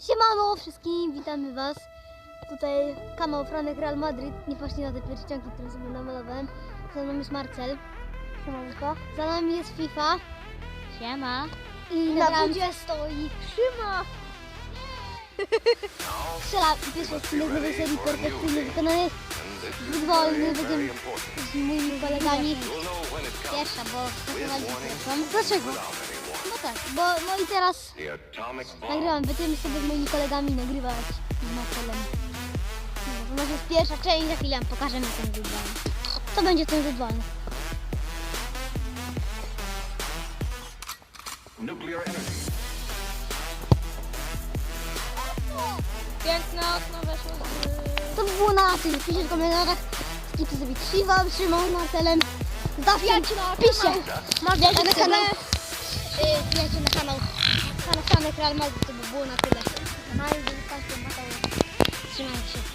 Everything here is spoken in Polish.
Siemano wszystkim, witamy Was. Tutaj kanał Franek Real Madrid. Nie patrzcie na te pierścionki, które sobie namalowałem. Za nami jest Marcel. Siemanko. Za nami jest FIFA. Siema. I na budzie stoi Krzyma. Strzela pierwszy odcinek nowej serii perfekcyjnie wykonany. Futbolny będziemy z moimi kolegami. Pierwsza, bo stosowali Mam dlaczego? Tak, bo no i teraz nagrywam, będziemy sobie z moimi kolegami nagrywać z Marcelem. No, to może jest pierwsza część, za chwilę pokażemy ten wolny. To będzie ten energy. Piękne okno weszło z... To by było na tym. Piszcie w komentarzach, skipcie sobie Krzywa, Szymon, Marcelem. Zawsze piszcie. Wbijajcie na kanał. Yy, Wbijajcie na kanał. Kanał Franek Real Madrid, to by było na tyle. Mają, że każdy ma to. Trzymajcie się.